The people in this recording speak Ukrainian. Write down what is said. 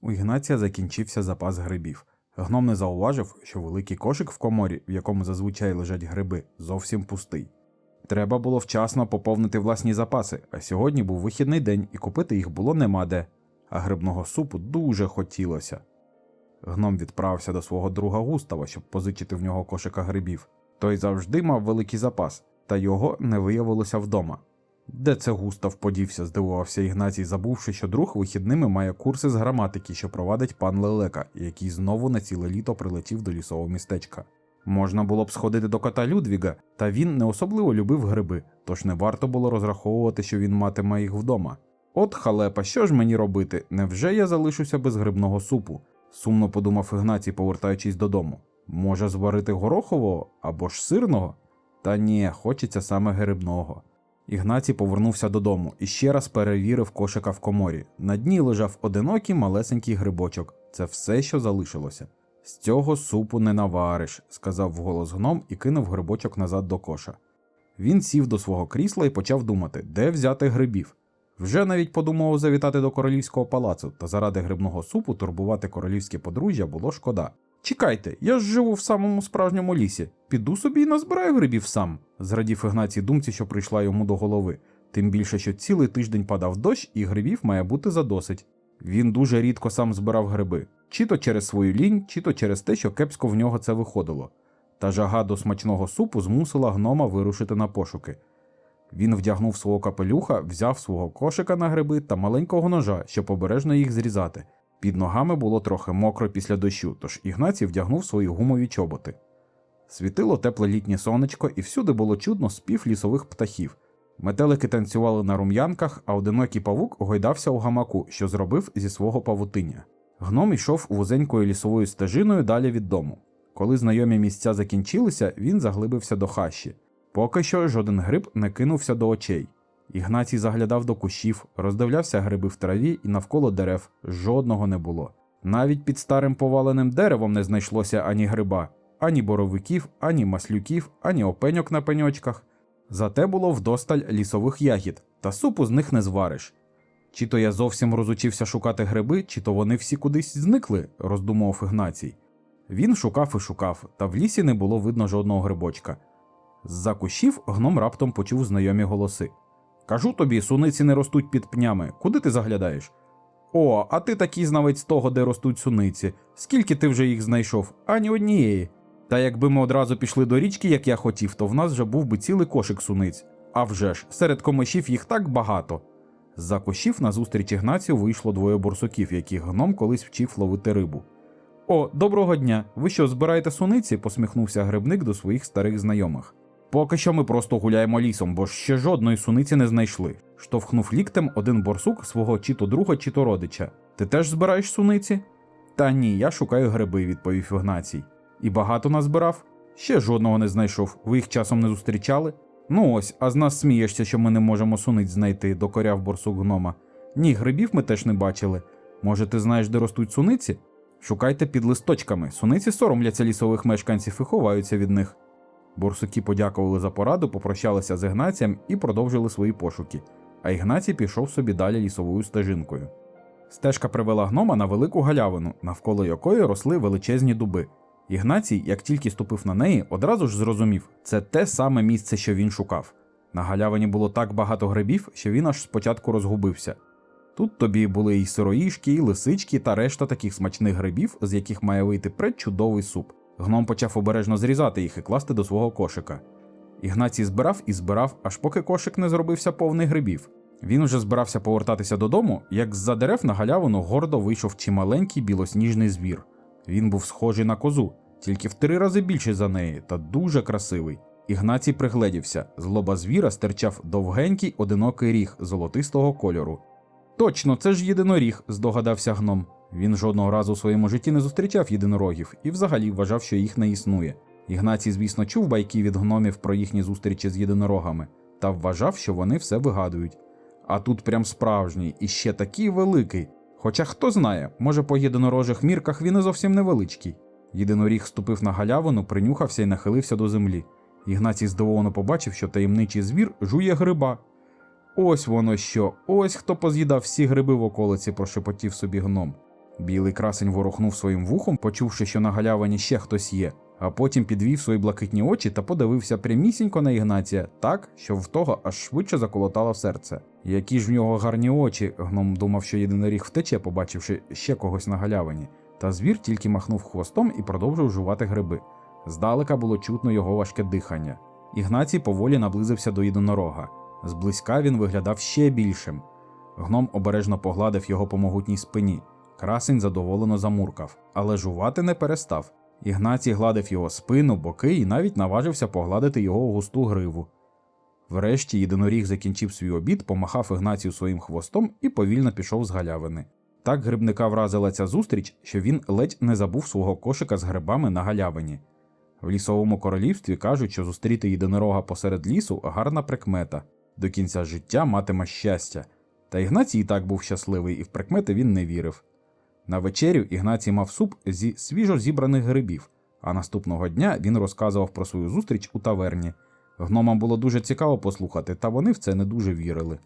У Ігнація закінчився запас грибів. Гном не зауважив, що великий кошик в коморі, в якому зазвичай лежать гриби, зовсім пустий. Треба було вчасно поповнити власні запаси, а сьогодні був вихідний день і купити їх було нема де, а грибного супу дуже хотілося. Гном відправився до свого друга Густава, щоб позичити в нього кошика грибів. Той завжди мав великий запас, та його не виявилося вдома. Де це Густав подівся, здивувався Ігнатій, забувши, що друг вихідними має курси з граматики, що провадить пан Лелека, який знову на ціле літо прилетів до лісового містечка. Можна було б сходити до кота Людвіга, та він не особливо любив гриби, тож не варто було розраховувати, що він матиме їх вдома. От халепа, що ж мені робити? Невже я залишуся без грибного супу? сумно подумав Ігнатій, повертаючись додому. Може, зварити горохового або ж сирного? Та ні, хочеться саме грибного. Ігнатій повернувся додому і ще раз перевірив кошика в коморі. На дні лежав одинокий малесенький грибочок. Це все, що залишилося. З цього супу не навариш, сказав вголос гном і кинув грибочок назад до коша. Він сів до свого крісла і почав думати, де взяти грибів. Вже навіть подумав завітати до королівського палацу, та заради грибного супу турбувати королівське подружжя було шкода. Чекайте, я ж живу в самому справжньому лісі. Піду собі і назбираю грибів сам, зрадів Ігнацій думці, що прийшла йому до голови. Тим більше, що цілий тиждень падав дощ, і грибів має бути задосить. Він дуже рідко сам збирав гриби, чи то через свою лінь, чи то через те, що кепсько в нього це виходило. Та жага до смачного супу змусила гнома вирушити на пошуки. Він вдягнув свого капелюха, взяв свого кошика на гриби та маленького ножа, щоб обережно їх зрізати. Під ногами було трохи мокро після дощу, тож Ігнацій вдягнув свої гумові чоботи. Світило тепле літнє сонечко, і всюди було чудно спів лісових птахів. Метелики танцювали на рум'янках, а одинокий павук гойдався у гамаку, що зробив зі свого павутиння. Гном йшов вузенькою лісовою стежиною далі від дому. Коли знайомі місця закінчилися, він заглибився до хащі. Поки що жоден гриб не кинувся до очей. Ігнатій заглядав до кущів, роздивлявся гриби в траві і навколо дерев жодного не було. Навіть під старим поваленим деревом не знайшлося ані гриба, ані боровиків, ані маслюків, ані опеньок на пеньочках. Зате було вдосталь лісових ягід, та супу з них не звариш. Чи то я зовсім розучився шукати гриби, чи то вони всі кудись зникли, роздумував Ігнацій. Він шукав і шукав, та в лісі не було видно жодного грибочка. З-за кущів гном раптом почув знайомі голоси. Кажу тобі, суниці не ростуть під пнями. Куди ти заглядаєш? О, а ти такий знавець того, де ростуть суниці. Скільки ти вже їх знайшов? Ані однієї. Та якби ми одразу пішли до річки, як я хотів, то в нас вже був би цілий кошик суниць. А вже ж, серед комишів їх так багато. З-за кущів назустріч Ігнацію вийшло двоє борсуків, яких гном колись вчив ловити рибу. О, доброго дня! Ви що, збираєте суниці? посміхнувся грибник до своїх старих знайомих. Поки що ми просто гуляємо лісом, бо ще жодної суниці не знайшли. Штовхнув ліктем один борсук свого чи то друга, чи то родича. Ти теж збираєш суниці? Та ні, я шукаю гриби, відповів Ігнацій. І багато назбирав? Ще жодного не знайшов. Ви їх часом не зустрічали? Ну ось, а з нас смієшся, що ми не можемо суниць знайти, докоряв борсук гнома. Ні, грибів ми теж не бачили. Може, ти знаєш, де ростуть суниці? Шукайте під листочками. Суниці соромляться лісових мешканців і ховаються від них. Борсуки подякували за пораду, попрощалися з Ігнацієм і продовжили свої пошуки, а Ігнацій пішов собі далі лісовою стежинкою. Стежка привела гнома на велику галявину, навколо якої росли величезні дуби. Ігнацій, як тільки ступив на неї, одразу ж зрозумів, це те саме місце, що він шукав. На галявині було так багато грибів, що він аж спочатку розгубився. Тут тобі були і сироїшки, і лисички та решта таких смачних грибів, з яких має вийти предчудовий суп. Гном почав обережно зрізати їх і класти до свого кошика. Ігнацій збирав і збирав, аж поки кошик не зробився повний грибів. Він вже збирався повертатися додому, як з-за дерев на галявину гордо вийшов чималенький білосніжний звір. Він був схожий на козу, тільки в три рази більший за неї, та дуже красивий. Ігнацій пригледівся, з лоба звіра стирчав довгенький одинокий ріг золотистого кольору. Точно, це ж єдиноріг, здогадався гном. Він жодного разу у своєму житті не зустрічав єдинорогів і взагалі вважав, що їх не існує. Ігнацій, звісно, чув байки від гномів про їхні зустрічі з єдинорогами та вважав, що вони все вигадують. А тут прям справжній і ще такий великий. Хоча хто знає, може по єдинорожих мірках він і зовсім невеличкий. Єдиноріг ступив на галявину, принюхався і нахилився до землі. Ігнацій здивовано побачив, що таємничий звір жує гриба. Ось воно що, ось хто поз'їдав всі гриби в околиці, прошепотів собі гном. Білий красень ворухнув своїм вухом, почувши, що на галявині ще хтось є, а потім підвів свої блакитні очі та подивився прямісінько на Ігнація так, що в того аж швидше заколотало серце. Які ж в нього гарні очі, гном думав, що єдиноріг втече, побачивши ще когось на галявині. Та звір тільки махнув хвостом і продовжив жувати гриби. Здалека було чутно його важке дихання. Ігнацій поволі наблизився до єдинорога. Зблизька він виглядав ще більшим. Гном обережно погладив його по могутній спині. Красень задоволено замуркав, але жувати не перестав. Ігнацій гладив його спину, боки і навіть наважився погладити його густу гриву. Врешті єдиноріг закінчив свій обід, помахав Ігнацію своїм хвостом і повільно пішов з галявини. Так грибника вразила ця зустріч, що він ледь не забув свого кошика з грибами на галявині. В лісовому королівстві кажуть, що зустріти єдинорога посеред лісу гарна прикмета. До кінця життя матиме щастя. Та Ігнацій і так був щасливий, і в прикмети він не вірив. На вечерю Ігнацій мав суп зі свіжо зібраних грибів, а наступного дня він розказував про свою зустріч у таверні. Гномам було дуже цікаво послухати, та вони в це не дуже вірили.